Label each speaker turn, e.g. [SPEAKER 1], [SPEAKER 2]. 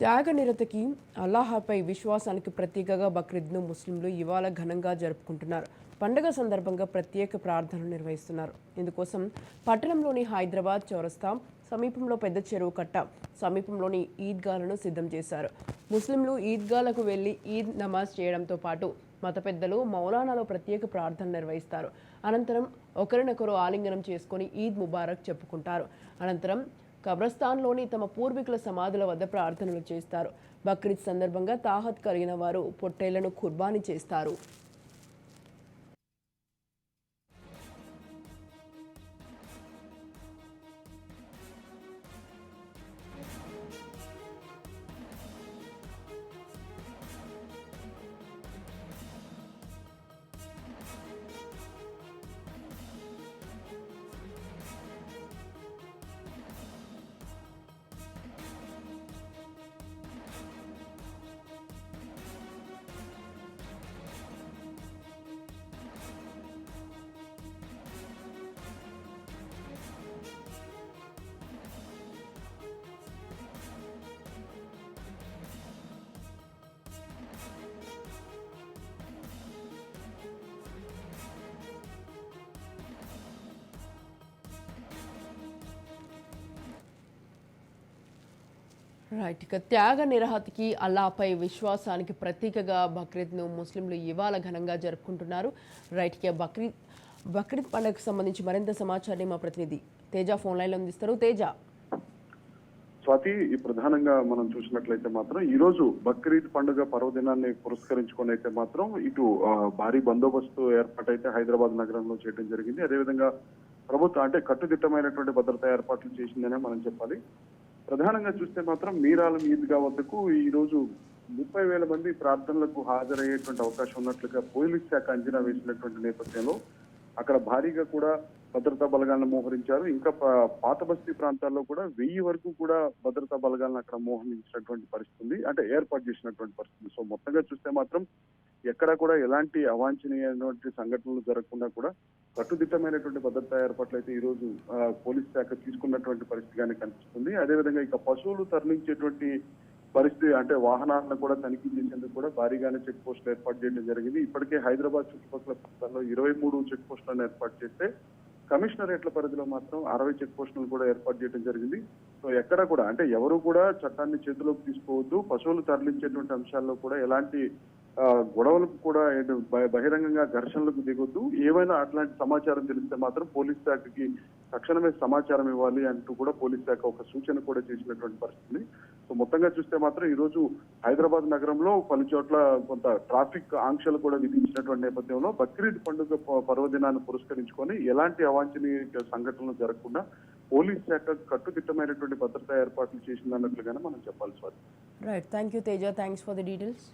[SPEAKER 1] త్యాగనిరతకి అల్లాహపై విశ్వాసానికి ప్రత్యేకగా బక్రీద్ను ముస్లింలు ఇవాళ ఘనంగా జరుపుకుంటున్నారు. పండుగ సందర్భంగా ప్రత్యేక ప్రార్థనలు నిర్వహిస్తున్నారు. ఇందుకోసం పట్టణంలోని హైదరాబాద్ చౌరస్తా సమీపంలో పెద్ద చెరువు కట్ట సమీపంలోని ఈద్గాలను సిద్ధం చేశారు. ముస్లింలు ఈద్గాలకు వెళ్ళి ఈద్ నమాజ్ చేయడంతో పాటు మత పెద్దలు మౌలానాలో ప్రత్యేక ప్రార్థన నిర్వహిస్తారు. అనంతరం ఒకరినొకరు ఆలింగనం చేసుకొని ఈద్ ముబారక్ చెప్పుకుంటారు. అనంతరం కబ్రస్థాన్లోని తమ పూర్వీకుల సమాధుల వద్ద ప్రార్థనలు చేస్తారు. బక్రీద్ సందర్భంగా తాహత్ కలిగిన వారు పొట్టేళ్ళను కుర్బానీ చేస్తారు. రైట్ ఇక త్యాగ నిరహతికి అల్లాపై విశ్వాసానికి ప్రతీకగా బక్రీద్ను ముస్లింలు ఇవాళ ఘనంగా జరుపుకుంటున్నారు. రైట్ ఇక బక్రీద్ బక్రీద్ పండుగకు సంబంధించి మరింత సమాచారాన్ని మా ప్రతినిధి తేజ ఫోన్ లైన్లో అందిస్తారు. తేజ.
[SPEAKER 2] స్వాతి ఈ ప్రధానంగా మనం చూసినట్లయితే మాత్రం ఈ రోజు బక్రీద్ పండుగ పర్వదినాన్ని పురస్కరించుకొని అయితే మాత్రం ఇటు భారీ బందోబస్తు ఏర్పాటైతే హైదరాబాద్ నగరంలో చేయడం జరిగింది. అదేవిధంగా ప్రభుత్వం అంటే కట్టుదిట్టమైనటువంటి భద్రతా ఏర్పాట్లు చేసిందనే మనం చెప్పాలి. ప్రధానంగా చూస్తే మాత్రం మీరాలం ఈద్గా వద్దకు ఈరోజు ముప్పై వేల మంది ప్రార్థనలకు హాజరయ్యేటువంటి అవకాశం ఉన్నట్లుగా పోలీస్ శాఖ అంచనా వేసినటువంటి నేపథ్యంలో అక్కడ భారీగా కూడా భద్రతా బలగాలను మోహరించారు. ఇంకా పాత బస్తీ ప్రాంతాల్లో కూడా వెయ్యి వరకు కూడా భద్రతా బలగాలను అక్కడ మోహరించినటువంటి పరిస్థితి ఉంది. అంటే ఏర్పాటు చేసినటువంటి పరిస్థితి సో మొత్తంగా చూస్తే మాత్రం ఎక్కడ కూడా ఎలాంటి అవాంఛనీయమైనటువంటి సంఘటనలు జరగకుండా కూడా కట్టుదిట్టమైనటువంటి భద్రతా ఏర్పాట్లు అయితే ఈ రోజు పోలీస్ శాఖ తీసుకున్నటువంటి పరిస్థితిగానే కనిపిస్తుంది. అదేవిధంగా ఇక పశువులు తరలించేటువంటి పరిస్థితి అంటే వాహనాలను కూడా తనిఖీ చేసేందుకు కూడా భారీగానే చెక్ పోస్టులు ఏర్పాటు చేయడం జరిగింది. ఇప్పటికే హైదరాబాద్ చుట్టుపక్కల ప్రాంతాల్లో ఇరవై మూడు చెక్ పోస్టులను ఏర్పాటు చేస్తే కమిషనరేట్ల పరిధిలో మాత్రం అరవై చెక్ పోస్టులను కూడా ఏర్పాటు చేయడం జరిగింది. సో ఎక్కడ కూడా అంటే ఎవరు కూడా చట్టాన్ని చేతిలోకి తీసుకోవద్దు. పశువులు తరలించేటువంటి అంశాల్లో కూడా ఎలాంటి గొడవలకు కూడా బ- బహిరంగంగా ఘర్షణలకు దిగొద్దు. ఏమైనా అట్లాంటి సమాచారం తెలిస్తే మాత్రం పోలీస్ శాఖకి తక్షణమే సమాచారం ఇవ్వాలి అంటూ కూడా పోలీస్ శాఖ ఒక సూచన కూడా చేసినటువంటి పరిస్థితి సో మొత్తంగా చూస్తే మాత్రం ఈ రోజు హైదరాబాద్ నగరంలో పలు చోట్ల కొంత ట్రాఫిక్ ఆంక్షలు కూడా విధించినటువంటి నేపథ్యంలో బక్రీద్ పండుగ పర్వదినాన్ని పురస్కరించుకొని ఎలాంటి అవాంఛనీయ సంఘటనలు జరగకుండా పోలీస్ శాఖ కట్టుదిట్టమైనటువంటి భద్రతా ఏర్పాట్లు చేసిందన్నట్లుగానే మనం చెప్పాల్సి వస్తుంది.
[SPEAKER 1] Right thank you Teja thanks for the details